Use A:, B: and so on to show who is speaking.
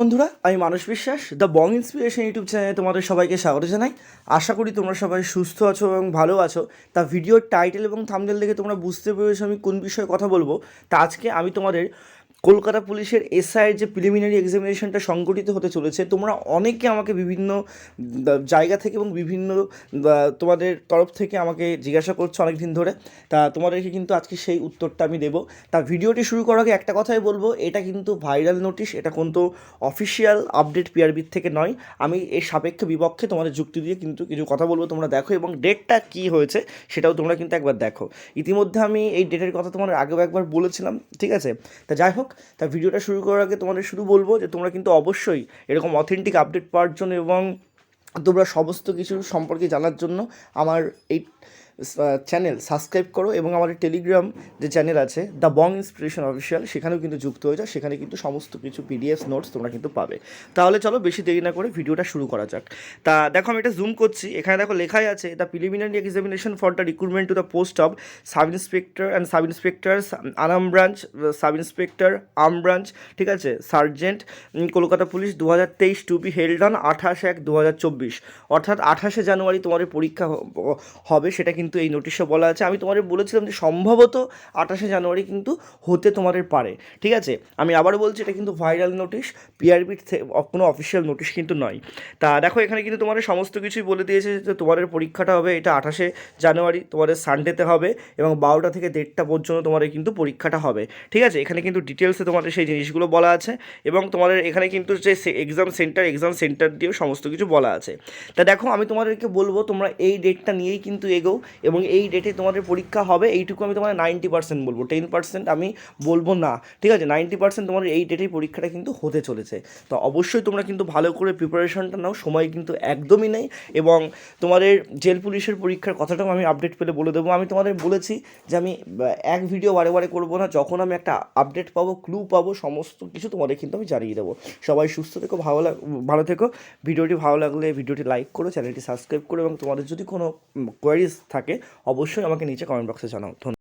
A: বন্ধুরা, আমি মানুষ বিশ্বাস দ্য বং ইন্সপিরেশন ইউটিউব চ্যানেলে তোমাদের সবাইকে স্বাগত জানাই। আশা করি তোমরা সবাই সুস্থ আছো এবং ভালো আছো। তা ভিডিওর টাইটেল এবং থামনেল দেখে তোমরা বুঝতে পেরেছ আমি কোন বিষয়ে কথা বলব। তা আজকে আমি তোমাদের কলকাতা পুলিশের এসআইয়ের যে প্রিলিমিনারি এক্সামিনেশনটা সংগঠিত হতে চলেছে, তোমরা অনেকে আমাকে বিভিন্ন জায়গা থেকে এবং বিভিন্ন তোমাদের তরফ থেকে আমাকে জিজ্ঞাসা করছ অনেক দিন ধরে। তা তোমাদেরকে কিন্তু আজকে সেই উত্তরটা আমি দেবো। তা ভিডিওটি শুরু করার আগে একটা কথাই বলব, এটা কিন্তু ভাইরাল নোটিশ এটা কিন্তু অফিসিয়াল আপডেট পিআরবির থেকে নয়। আমি এর সাপেক্ষে বিপক্ষে তোমাদের যুক্তি দিয়ে কিন্তু কিছু কথা বলব, তোমরা দেখো এবং ডেটটা কী হয়েছে সেটাও তোমরা কিন্তু একবার দেখো। ইতিমধ্যে আমি এই ডেটের কথা তোমাদের আগেও একবার বলেছিলাম, ঠিক আছে? তা যাই হোক তা ভিডিওটা শুরু করার আগে তোমাদের শুধু বলব যে তোমরা কিন্তু অবশ্যই এরকম অথেন্টিক আপডেট পাওয়ার জন্য এবং তোমরা সমস্ত কিছু সম্পর্কে জানার জন্য আমার এই চ্যানেল সাবস্ক্রাইব করো এবং আমাদের টেলিগ্রাম যে চ্যানেল আছে দ্য বং ইন্সপিরেশন অফিসিয়াল সেখানেও কিন্তু যুক্ত হয়ে যাও। সেখানে কিন্তু সমস্ত কিছু পিডিএফ নোটস তোমরা কিন্তু পাবে। তাহলে চলো বেশি দেরি না করে ভিডিওটা শুরু করা যাক। তা দেখো আমি এটা জুম করছি। এখানে দেখো লেখাই আছে the preliminary examination for the recruitment to the post of sub inspector and sub inspector Anam branch sub inspector um branch ঠিক আছে? সার্জেন্ট কলকাতা পুলিশ দু হাজার তেইশ টু বি হেল্ড অন আঠাশ এক দু হাজার চব্বিশ। অর্থাৎ আঠাশে জানুয়ারি তোমাদের পরীক্ষা হবে, সেটা কিন্তু এই নোটিশে বলা আছে। আমি তোমাদের বলেছিলাম যে সম্ভবত আঠাশে জানুয়ারি কিন্তু হতে তোমাদের পারে। ঠিক আছে? আমি আবারও বলছি, এটা কিন্তু ভাইরাল নোটিশ পিআরবির কোনো অফিসিয়াল নোটিশ কিন্তু নয়। তা দেখো, এখানে কিন্তু তোমাদের সমস্ত কিছুই বলে দিয়েছে যে তোমাদের পরীক্ষাটা হবে এটা আঠাশে জানুয়ারি, তোমাদের সানডেতে হবে এবং বারোটা থেকে দেড়টা পর্যন্ত তোমাদের কিন্তু পরীক্ষাটা হবে। ঠিক আছে? এখানে কিন্তু ডিটেলসে তোমাদের সেই জিনিসগুলো বলা আছে এবং তোমাদের এখানে কিন্তু যে এক্সাম সেন্টার এক্সাম সেন্টার দিয়েও সমস্ত কিছু বলা আছে। তা দেখো, আমি তোমাদেরকে বলব, তোমরা এই ডেটটা নিয়েই কিন্তু এগোও। এবং এই ডেটে তোমাদের পরীক্ষা হবে, এইটুকু আমি তোমাদের নাইনটি পার্সেন্ট বলব। টেন পার্সেন্ট আমি বলব না। ঠিক আছে? নাইনটি পার্সেন্ট তোমাদের এই ডেটেই পরীক্ষাটা কিন্তু হতে চলেছে। তো অবশ্যই তোমরা কিন্তু ভালো করে প্রিপারেশনটা নাও, সময় কিন্তু একদমই নেই এবং তোমাদের জেল পুলিশের পরীক্ষার কথাটাও আমি আপডেট পেলে বলে দেবো। আমি তোমাদের বলেছি যে আমি এক ভিডিও বারে বারে করব না, যখন আমি একটা আপডেট পাবো ক্লু পাবো, সমস্ত কিছু তোমাদের কিন্তু আমি জানিয়ে দেবো। সবাই সুস্থ থেকো, ভালো লাগ, ভালো থেকো। ভিডিওটি ভালো লাগলে ভিডিওটি লাইক করো, চ্যানেলটি সাবস্ক্রাইব করো এবং তোমাদের যদি কোনো কোয়ারিজ থাকে অবশ্যই আমাকে নিচে কমেন্ট বক্সে জানাও। ধন্যবাদ।